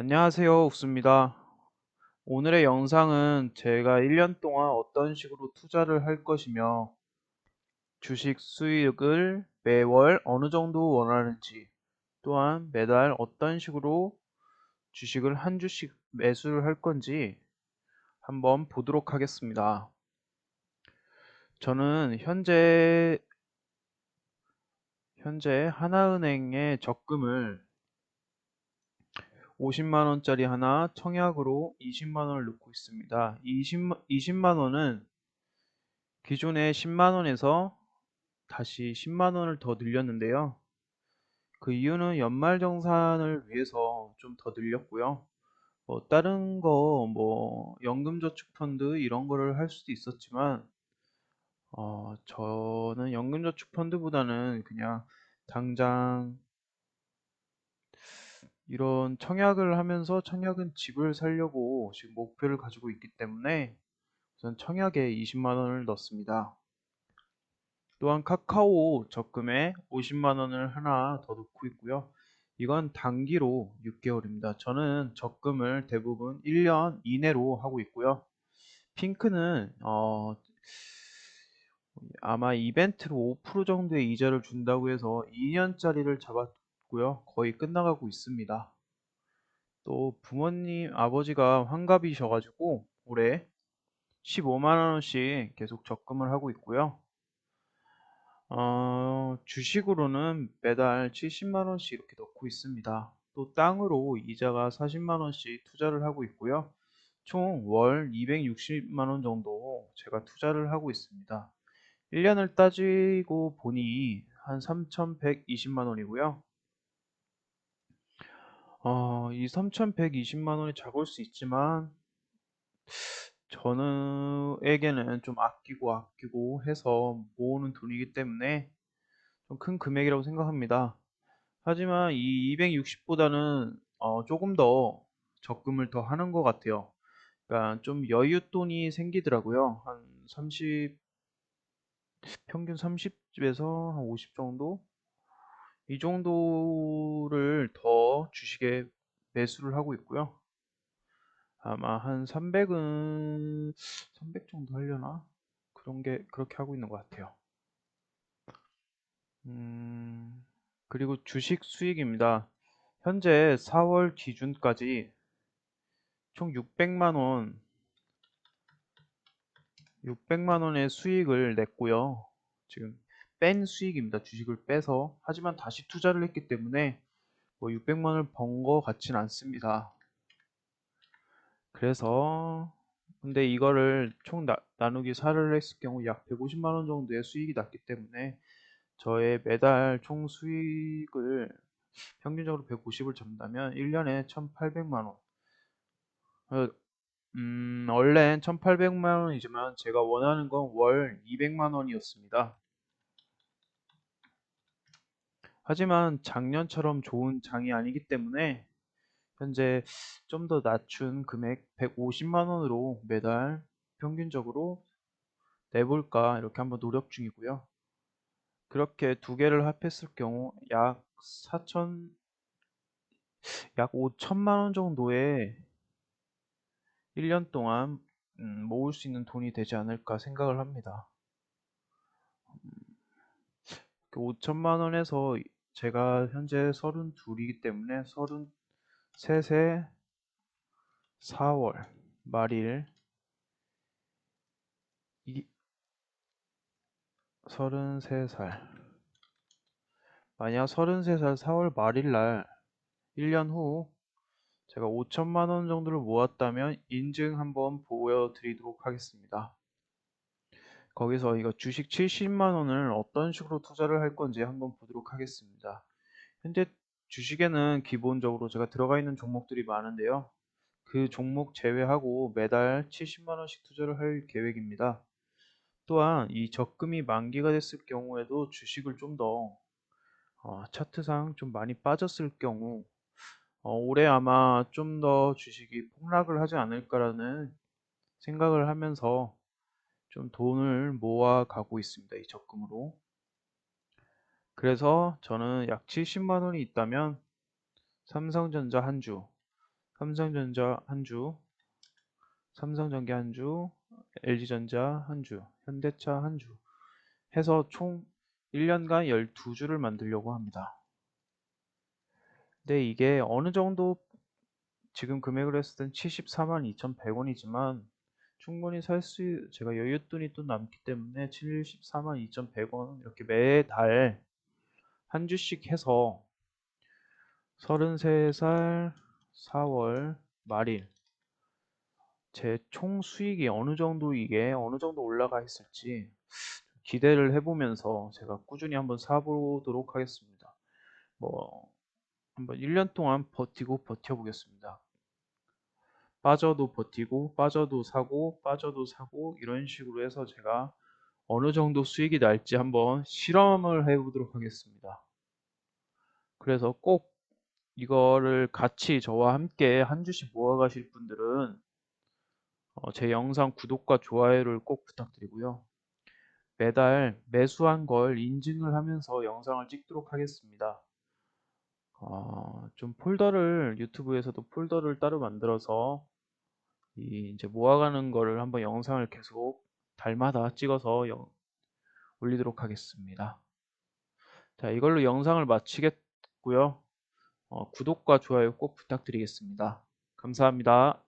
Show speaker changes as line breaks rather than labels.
안녕하세요. 욱수입니다. 오늘의 영상은 제가 1년 동안 어떤 식으로 투자를 할 것이며 주식 수익을 매월 어느 정도 원하는지 또한 매달 어떤 식으로 주식을 한 주씩 매수를 할 건지 한번 보도록 하겠습니다. 저는 현재 현재 하나은행에 적금을 50만원짜리 하나 청약으로 20만원을 넣고 있습니다. 20, 20만원은 기존에 10만원에서 다시 10만원을 더 늘렸는데요. 그 이유는 연말정산을 위해서 좀 더 늘렸고요. 뭐 다른 거 뭐 연금저축펀드 이런 거를 할 수도 있었지만 어, 저는 연금저축펀드보다는 그냥 당장 이런 청약을 하면서 청약은 집을 살려고 지금 목표를 가지고 있기 때문에 우선 청약에 20만 원을 넣습니다. 또한 카카오 적금에 50만 원을 하나 더 넣고 있고요. 이건 단기로 6개월입니다. 저는 적금을 대부분 1년 이내로 하고 있고요. 핑크는 어, 아마 이벤트로 5% 정도의 이자를 준다고 해서 2년짜리를 잡았 고요 거의 끝나가고 있습니다. 또 부모님 아버지가 환갑이셔가지고 올해 15만원씩 계속 적금을 하고 있고요. 어, 주식으로는 매달 70만원씩 이렇게 넣고 있습니다. 또 땅으로 이자가 40만원씩 투자를 하고 있고요. 총 월 260만원 정도 제가 투자를 하고 있습니다. 1년을 따지고 보니 한 3,120만원이고요. 어, 이 3,120만 원이 작을 수 있지만 저는에게는 좀 아끼고 아끼고 해서 모으는 돈이기 때문에 좀 큰 금액이라고 생각합니다. 하지만 이 260보다는 어, 조금 더 적금을 더 하는 것 같아요. 그러니까 좀 여윳돈이 생기더라고요. 한 30, 평균 30에서 한 50 정도? 이 정도를 더 주식에 매수를 하고 있고요. 아마 한 300은 300 정도 하려나? 그런 게 그렇게 하고 있는 것 같아요. 음, 그리고 주식 수익입니다. 현재 4월 기준까지 총 600만 원 600만 원의 수익을 냈고요. 지금 뺀 수익입니다. 주식을 빼서. 하지만 다시 투자를 했기 때문에 뭐 600만원을 번 거 같진 않습니다. 그래서 근데 이거를 총 나, 누기 사를 했을 경우 약 150만 원 정도의 수익이 났기 때문에 저의 매달 총 수익을 평균적으로 150을 잡는다면 1년에 1800만원 어, 음, 원래는 1800만 원이지만 제가 원하는 건 월 200만 원이었습니다. 하지만 작년처럼 좋은 장이 아니기 때문에 현재 좀 더 낮춘 금액 150만 원으로 매달 평균적으로 내볼까 이렇게 한번 노력 중이고요. 그렇게 두 개를 합했을 경우 약 4천 약 5천만 원 정도의 1년 동안 음, 모을 수 있는 돈이 되지 않을까 생각을 합니다. 5천만 음, 그 원에서 제가 현재 32이기 때문에 33세 4월 말일 33살 만약 33살 4월 말일 날 1년 후 제가 5천만 원 정도를 모았다면 인증 한번 보여드리도록 하겠습니다. 거기서 이거 주식 70만 원을 어떤 식으로 투자를 할 건지 한번 보도록 하겠습니다. 현재 주식에는 기본적으로 제가 들어가 있는 종목들이 많은데요. 그 종목 제외하고 매달 70만 원씩 투자를 할 계획입니다. 또한 이 적금이 만기가 됐을 경우에도 주식을 좀더 어, 차트상 좀 많이 빠졌을 경우 어, 올해 아마 좀 더 주식이 폭락을 하지 않을까라는 생각을 하면서 좀 돈을 모아 가고 있습니다. 이 적금으로. 그래서 저는 약 70만 원이 있다면 삼성전자 한 주, 삼성전자 한 주, 삼성전기 한 주, LG전자 한 주, 현대차 한 주 해서 총 1년간 12주를 만들려고 합니다. 근데 이게 어느 정도 지금 금액을 했을 땐 74만 2,100원이지만 충분히 살 수, 제가 여윳돈이 또 남기 때문에 74만 2,100원 이렇게 매달 한 주씩 해서 33살 4월 말일 제 총 수익이 어느 정도 이게 어느 정도 올라가 있을지 기대를 해보면서 제가 꾸준히 한번 사보도록 하겠습니다. 뭐 한번 1년 동안 버티고 버텨보겠습니다. 빠져도 버티고 빠져도 사고 빠져도 사고 이런 식으로 해서 제가 어느 정도 수익이 날지 한번 실험을 해 보도록 하겠습니다. 그래서 꼭 이거를 같이 저와 함께 한 주씩 모아 가실 분들은 어, 제 영상 구독과 좋아요를 꼭 부탁드리고요. 매달 매수한 걸 인증을 하면서 영상을 찍도록 하겠습니다. 어, 좀 폴더를 유튜브에서도 폴더를 따로 만들어서 이 이제 모아가는 거를 한번 영상을 계속 달마다 찍어서 영- 올리도록 하겠습니다. 자, 이걸로 영상을 마치겠고요. 어, 구독과 좋아요 꼭 부탁드리겠습니다. 감사합니다.